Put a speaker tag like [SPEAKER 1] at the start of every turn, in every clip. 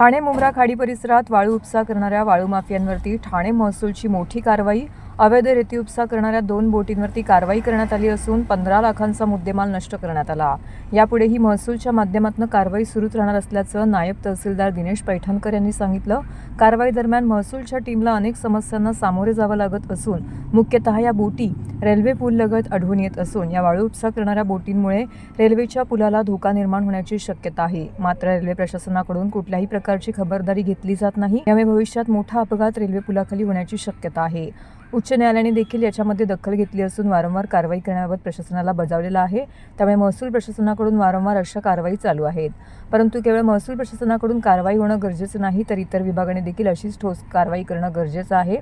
[SPEAKER 1] ठाणे मुंब्रा खाडी परिसरात वाळू उपसा करणाऱ्या वाळू माफियांवरती ठाणे महसूलची मोठी कारवाई अवैध रेती उपसा करणाऱ्या दोन बोटींवरती कारवाई करण्यात आली असून पंधरा लाखांचा मुद्देमाल नष्ट करण्यात आला. यापुढेही महसूलच्या माध्यमातून कारवाई सुरूच राहणार असल्याचं नायब तहसीलदार दिनेश पैठणकर यांनी सांगितलं. कारवाई दरम्यान महसूलच्या टीमला अनेक समस्यांना सामोरे जावं लागत असून मुख्यतः या बोटी रेल्वे पूल लगत आढळून येत असून या वाळू उपसा करणाऱ्या बोटींमुळे रेल्वेच्या पुलाला धोका निर्माण होण्याची शक्यता आहे. मात्र रेल्वे प्रशासनाकडून कुठल्याही प्रकारची खबरदारी घेतली जात नाही. यामुळे भविष्यात मोठा अपघात रेल्वे पुलाखाली होण्याची शक्यता आहे. उच्च न्यायालयाने देखील याच्यामध्ये दखल घेतली असून वारंवार कारवाई करण्याबाबत प्रशासनाला बजावलेला आहे. त्यामुळे महसूल प्रशासनाकडून वारंवार अशा कारवाई चालू आहेत. परंतु केवळ महसूल प्रशासनाकडून कारवाई होणं गरजेचं नाही तर इतर विभागाने देखील अशीच ठोस कारवाई करणं गरजेचं आहे.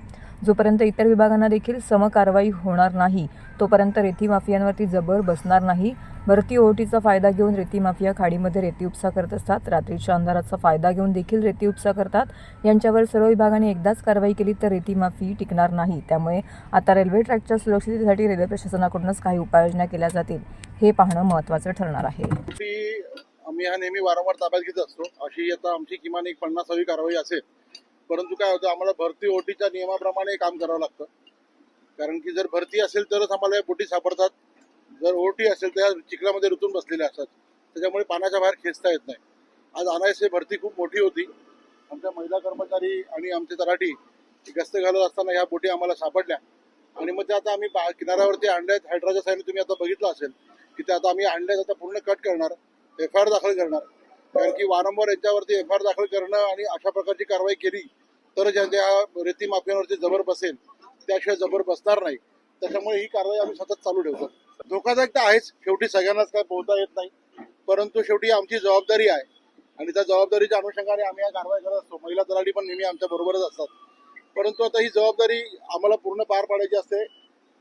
[SPEAKER 1] जोपर्यंत इतर विभागांना देखील समकारवाई होणार नाही तोपर्यंत रेती माफियांवरती जबर बसणार नाही. भरती ओहोटीचा फायदा घेऊन रेती माफिया खाडीमध्ये रेती उपसा करत असतात. रात्रीच्या अंधाराचा फायदा घेऊन देखील रेती उपसा करतात. यांच्यावर सर्व विभागाने एकदाच कारवाई केली तर रेती माफी टिकणार नाही. त्यामुळे आता रेल्वे ट्रॅकच्या सुरक्षिततेसाठी रेल्वे प्रशासनाकडूनच काही उपाययोजना केल्या जातील. हे पाहणं महत्त्वाचं ठरणार आहे.
[SPEAKER 2] आम्ही हा नेहमी वारंवार ताब्यात घेत असतो. अशी आता आमची किमान एक पन्नासावी कारवाई असेल. परंतु काय होतं आम्हाला भरती ओटीच्या नियमाप्रमाणे काम करावं लागतं. कारण की जर भरती असेल तरच आम्हाला या बोटी सापडतात. जर ओटी असेल तर चिखलामध्ये रुतून बसलेल्या असतात. त्याच्यामुळे पाण्याच्या बाहेर खेचता येत नाही. आज अनायसे भरती खूप मोठी होती. आमच्या महिला कर्मचारी आणि आमचे तराठी गस्त घालत असताना ह्या बोटी आम्हाला सापडल्या. आणि मग त्या आता आम्ही किनाऱ्यावरती आणल्यात. हायड्राच्या साईडने तुम्ही आता बघितलं असेल की ते आता आम्ही आणल्यात आता पूर्ण कट करणार. एफ आय आर दाखल करणार. कारण की वारंवार यांच्यावरती एफ आय आर दाखल करणं आणि अशा प्रकारची कारवाई केली तर ज्यांच्या रेती माफियांवरती जबर बसेल त्याशिवाय जबर बसणार नाही. त्याच्यामुळे ही कारवाई आम्ही सतत चालू ठेवतो. धोकादायक तर आहेच. शेवटी सगळ्यांनाच काय पोहता येत नाही. परंतु शेवटी आमची जबाबदारी आहे. आणि त्या जबाबदारीच्या अनुषंगाने आम्ही या कारवाई करत असतो. महिला तलाठी पण नेहमी आमच्या बरोबरच असतात. परंतु आता ही जबाबदारी आम्हाला पूर्ण पार पाडायची असते.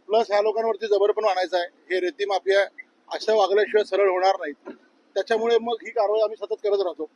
[SPEAKER 2] प्लस ह्या लोकांवरती जबर पण आणायचं आहे. हे रेती माफिया अशा वागल्याशिवाय सरळ होणार नाहीत. त्याच्यामुळे मग ही कारवाई आम्ही सतत करत राहतो.